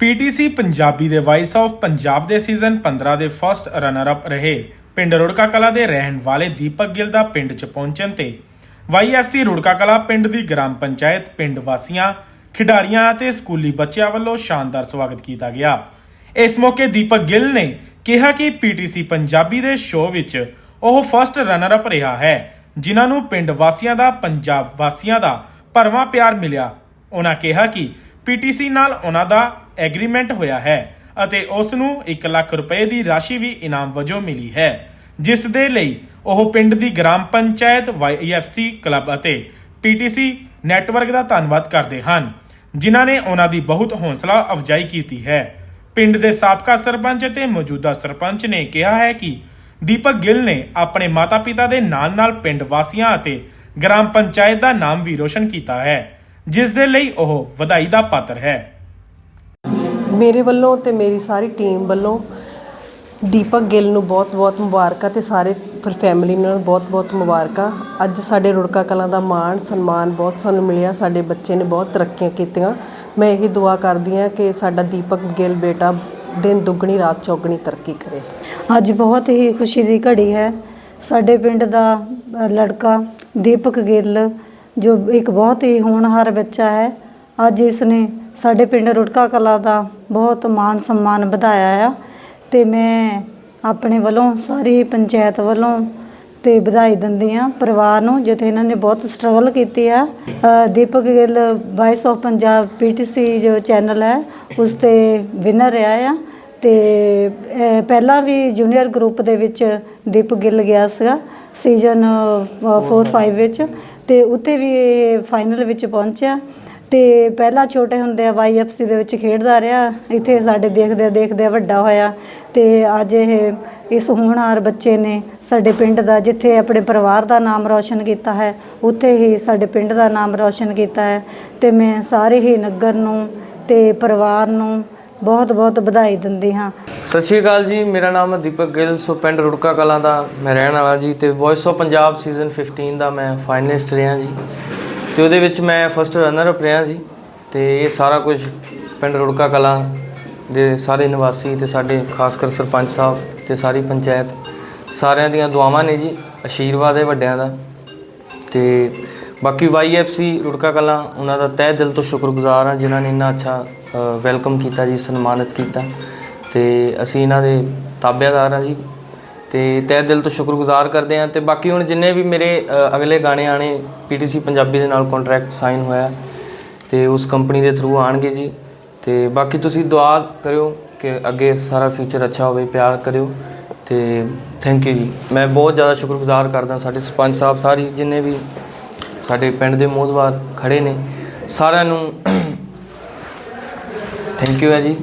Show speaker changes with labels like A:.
A: PTC Punjabi ਦੇ vice of Punjab ਦੇ season 15 ਦੇ ਫਰਸਟ ਰਨਰ ਅਪ ਰਹੇ। ਪਿੰਡ ਰੁੜਕਾ ਕਲਾ ਦੇ ਰਹਿਣ ਵਾਲੇ ਦੀਪਕ ਗਿੱਲ ਦਾ ਪਿੰਡ 'ਚ ਪਹੁੰਚਣ ਤੇ ਵਾਈਐਫਸੀ ਰੁੜਕਾ ਕਲਾ ਪਿੰਡ ਦੀ ਗ੍ਰਾਮ ਪੰਚਾਇਤ ਪਿੰਡ ਵਾਸੀਆਂ, ਖਿਡਾਰੀਆਂ ਅਤੇ ਸਕੂਲੀ ਬੱਚਿਆਂ ਵੱਲੋਂ ਸ਼ਾਨਦਾਰ ਸਵਾਗਤ ਕੀਤਾ ਗਿਆ। ਇਸ ਮੌਕੇ ਦੀਪਕ ਗਿੱਲ ਨੇ ਕਿਹਾ ਕਿ ਪੀਟੀਸੀ ਪੰਜਾਬੀ ਦੇ ਸ਼ੋਅ ਵਿੱਚ ਉਹ ਫਰਸਟ ਰਨਰ ਅਪ ਰਿਹਾ ਹੈ, ਜਿਨ੍ਹਾਂ ਨੂੰ ਪਿੰਡ ਵਾਸੀਆਂ ਦਾ, ਪੰਜਾਬ ਵਾਸੀਆਂ ਦਾ ਭਰਵਾਂ ਪਿਆਰ ਮਿਲਿਆ। ਉਹਨਾਂ ਕਿਹਾ ਕਿ ਪੀਟੀਸੀ ਨਾਲ ਉਹਨਾਂ ਦਾ ਐਗਰੀਮੈਂਟ ਹੋਇਆ ਹੈ ਅਤੇ ਉਸ ਨੂੰ 1 ਲੱਖ ਰੁਪਏ ਦੀ ਰਾਸ਼ੀ ਵੀ ਇਨਾਮ ਵਜੋਂ ਮਿਲੀ ਹੈ, ਜਿਸ ਦੇ ਲਈ ਉਹ ਪਿੰਡ ਦੀ ਗ੍ਰਾਮ ਪੰਚਾਇਤ ਵਾਈਐਫਸੀ ਕਲੱਬ ਅਤੇ ਪੀਟੀਸੀ ਨੈਟਵਰਕ ਦਾ ਧੰਨਵਾਦ ਕਰਦੇ ਹਨ, ਜਿਨ੍ਹਾਂ ਨੇ ਉਹਨਾਂ ਦੀ ਬਹੁਤ ਹੌਸਲਾ ਅਫਜਾਈ ਕੀਤੀ ਹੈ। ਪਿੰਡ ਦੇ ਸਾਬਕਾ ਸਰਪੰਚ ਅਤੇ ਮੌਜੂਦਾ ਸਰਪੰਚ ਨੇ ਕਿਹਾ ਹੈ ਕਿ ਦੀਪਕ ਗਿੱਲ ਨੇ ਆਪਣੇ ਮਾਤਾ-ਪਿਤਾ ਦੇ ਨਾਲ-ਨਾਲ ਪਿੰਡ ਵਾਸੀਆਂ ਅਤੇ ਗ੍ਰਾਮ ਪੰਚਾਇਤ ਦਾ ਨਾਮ ਵੀ ਰੋਸ਼ਨ ਕੀਤਾ ਹੈ, ਜਿਸ ਦੇ ਲਈ ਉਹ ਵਧਾਈ ਦਾ ਪਾਤਰ ਹੈ।
B: ਮੇਰੇ ਵੱਲੋਂ ਤੇ ਮੇਰੀ ਸਾਰੀ ਟੀਮ ਵੱਲੋਂ ਦੀਪਕ ਗਿੱਲ ਨੂੰ ਬਹੁਤ-ਬਹੁਤ ਮੁਬਾਰਕਾਂ ਤੇ ਸਾਰੇ ਫਿਰ ਫੈਮਿਲੀ ਨਾਲ ਬਹੁਤ-ਬਹੁਤ ਮੁਬਾਰਕਾਂ। ਅੱਜ ਸਾਡੇ ਰੁੜਕਾ ਕਲਾਂ ਦਾ ਮਾਣ, ਸਨਮਾਨ ਬਹੁਤ ਸਾਨੂੰ ਮਿਲਿਆ, ਸਾਡੇ ਬੱਚੇ ਨੇ ਬਹੁਤ ਤਰੱਕੀਆਂ ਕੀਤੀਆਂ। ਮੈਂ ਇਹੀ ਦੁਆ ਕਰਦੀ ਹਾਂ ਕਿ ਸਾਡਾ ਦੀਪਕ ਗਿੱਲ ਬੇਟਾ ਦਿਨ ਦੁੱਗਣੀ, ਰਾਤ ਚੌਗਣੀ ਤਰੱਕੀ ਕਰੇ।
C: ਅੱਜ ਬਹੁਤ ਹੀ ਖੁਸ਼ੀ ਦੀ ਘੜੀ ਹੈ। ਸਾਡੇ ਪਿੰਡ ਦਾ ਲੜਕਾ ਦੀਪਕ ਗਿੱਲ, ਜੋ ਇੱਕ ਬਹੁਤ ਹੀ ਹੋਣਹਾਰ ਬੱਚਾ ਹੈ, ਅੱਜ ਇਸ ਨੇ ਸਾਡੇ ਪਿੰਡ ਰੁੜਕਾ ਕਲਾ ਦਾ ਬਹੁਤ ਮਾਣ ਸਨਮਾਨ ਵਧਾਇਆ ਆ ਤੇ ਮੈਂ ਆਪਣੇ ਵੱਲੋਂ, ਸਾਰੀ ਪੰਚਾਇਤ ਵੱਲੋਂ ਤੇ ਵਧਾਈ ਦਿੰਦੀ ਆ ਪਰਿਵਾਰ ਨੂੰ ਜਿੱਥੇ ਇਹਨਾਂ ਨੇ ਬਹੁਤ ਸਟਰਗਲ ਕੀਤੀ ਆ। Deepak Gill voice of Punjab PTC ਜੋ ਚੈਨਲ ਹੈ, ਉਸ ਤੇ ਵਿਨਰ ਰਿਹਾ ਆ। ਤੇ ਪਹਿਲਾਂ ਵੀ ਜੂਨੀਅਰ ਗਰੁੱਪ ਦੇ ਵਿੱਚ ਦੀਪਕ ਗਿੱਲ ਗਿਆ ਸੀਗਾ ਸੀਜ਼ਨ 4 5 ਵਿੱਚ। ਤੇ ਉੱਥੇ ਵੀ ਫਾਈਨਲ ਵਿੱਚ ਪਹੁੰਚਿਆ। ਤੇ ਪਹਿਲਾਂ ਛੋਟੇ ਹੁੰਦੇ ਆ ਵਾਈਐਫਸੀ ਦੇ ਵਿੱਚ ਖੇਡਦਾ ਰਿਹਾ। ਇੱਥੇ ਸਾਡੇ ਦੇਖਦੇ ਦੇਖਦੇ ਵੱਡਾ ਹੋਇਆ ਤੇ ਅੱਜ ਇਹ ਇਸ ਹੋਣਹਾਰ ਬੱਚੇ ਨੇ ਸਾਡੇ ਪਿੰਡ ਦਾ, ਜਿੱਥੇ ਆਪਣੇ ਪਰਿਵਾਰ ਦਾ ਨਾਮ ਰੌਸ਼ਨ ਕੀਤਾ ਹੈ, ਉੱਥੇ ਹੀ ਸਾਡੇ ਪਿੰਡ ਦਾ ਨਾਮ ਰੌਸ਼ਨ ਕੀਤਾ ਹੈ ਤੇ ਮੈਂ ਸਾਰੇ ਹੀ ਨਗਰ ਨੂੰ ਤੇ ਪਰਿਵਾਰ ਨੂੰ ਬਹੁਤ ਬਹੁਤ ਵਧਾਈ ਦਿੰਦੀ ਹਾਂ।
D: ਸਤਿ ਸ਼੍ਰੀ ਅਕਾਲ ਜੀ, ਮੇਰਾ ਨਾਮ ਹੈ ਦੀਪਕ ਗਿੱਲ, ਸੋ ਪਿੰਡ ਰੁੜਕਾ ਕਲਾਂ ਦਾ ਮੈਂ ਰਹਿਣ ਵਾਲਾ ਜੀ ਤੇ ਵੌਇਸ ਆਫ ਪੰਜਾਬ ਸੀਜ਼ਨ 15 ਦਾ ਮੈਂ ਫਾਈਨਲਿਸਟ ਰਿਹਾ ਜੀ। ਤੇ ਉਹਦੇ ਵਿੱਚ ਮੈਂ ਫਸਟ ਰਨਰ ਅਪ ਰਿਹਾ ਜੀ, ਤੇ ਇਹ ਸਾਰਾ ਕੁਝ ਪਿੰਡ ਰੁੜਕਾ ਕਲਾਂ ਦੇ ਸਾਰੇ ਨਿਵਾਸੀ ਤੇ ਸਾਡੇ ਖਾਸ ਕਰ ਸਰਪੰਚ ਸਾਹਿਬ ਤੇ ਸਾਰੀ ਪੰਚਾਇਤ, ਸਾਰਿਆਂ ਦੀਆਂ ਦੁਆਵਾਂ ਨੇ ਜੀ ਆਸ਼ੀਰਵਾਦ ਹੈ ਵੱਡਿਆਂ ਦਾ। ਤੇ ਬਾਕੀ ਵਾਈਐਫਸੀ ਰੁੜਕਾ ਕਲਾਂ, ਉਹਨਾਂ ਦਾ ਤਹਿ ਦਿਲ ਤੋਂ ਸ਼ੁਕਰਗੁਜ਼ਾਰ ਹਾਂ ਜਿਨ੍ਹਾਂ ਨੇ ਇੰਨਾ ਅੱਛਾ ਵੈਲਕਮ ਕੀਤਾ ਜੀ, ਸਨਮਾਨਿਤ ਕੀਤਾ। ਤੇ ਅਸੀਂ ਇਹਨਾਂ ਦੇ ਤਾਬੇਦਾਰ ਹਾਂ ਜੀ। ਤੇ ਤਹਿ ਦਿਲ ਤੋਂ ਸ਼ੁਕਰਗੁਜ਼ਾਰ ਕਰਦੇ ਹਾਂ ਤੇ ਬਾਕੀ ਹੁਣ ਜਿੰਨੇ ਵੀ ਮੇਰੇ ਅਗਲੇ ਗਾਣੇ ਆਣੇ ਪੀਟੀਸੀ ਪੰਜਾਬੀ ਦੇ ਨਾਲ ਕੰਟਰੈਕਟ ਸਾਈਨ ਹੋਇਆ ਤੇ ਉਸ ਕੰਪਨੀ ਦੇ ਥਰੂ ਆਣਗੇ ਜੀ। ਤੇ ਬਾਕੀ ਤੁਸੀਂ ਦੁਆ ਕਰਿਓ ਕਿ ਅੱਗੇ ਸਾਰਾ ਫਿਊਚਰ ਅੱਛਾ ਹੋਵੇ, ਪਿਆਰ ਕਰਿਓ ਤੇ ਥੈਂਕ ਯੂ ਜੀ। ਮੈਂ ਬਹੁਤ ਜ਼ਿਆਦਾ ਸ਼ੁਕਰਗੁਜ਼ਾਰ ਕਰਦਾ ਸਾਡੇ ਸਰਪੰਚ ਸਾਹਿਬ, ਸਾਰੀ ਜਿੰਨੇ ਵੀ ਸਾਡੇ ਪਿੰਡ ਦੇ ਮੋਹਦਵਾਰ ਖੜੇ ਨੇ, ਸਾਰਿਆਂ ਨੂੰ ਥੈਂਕ ਯੂ ਹੈ ਜੀ।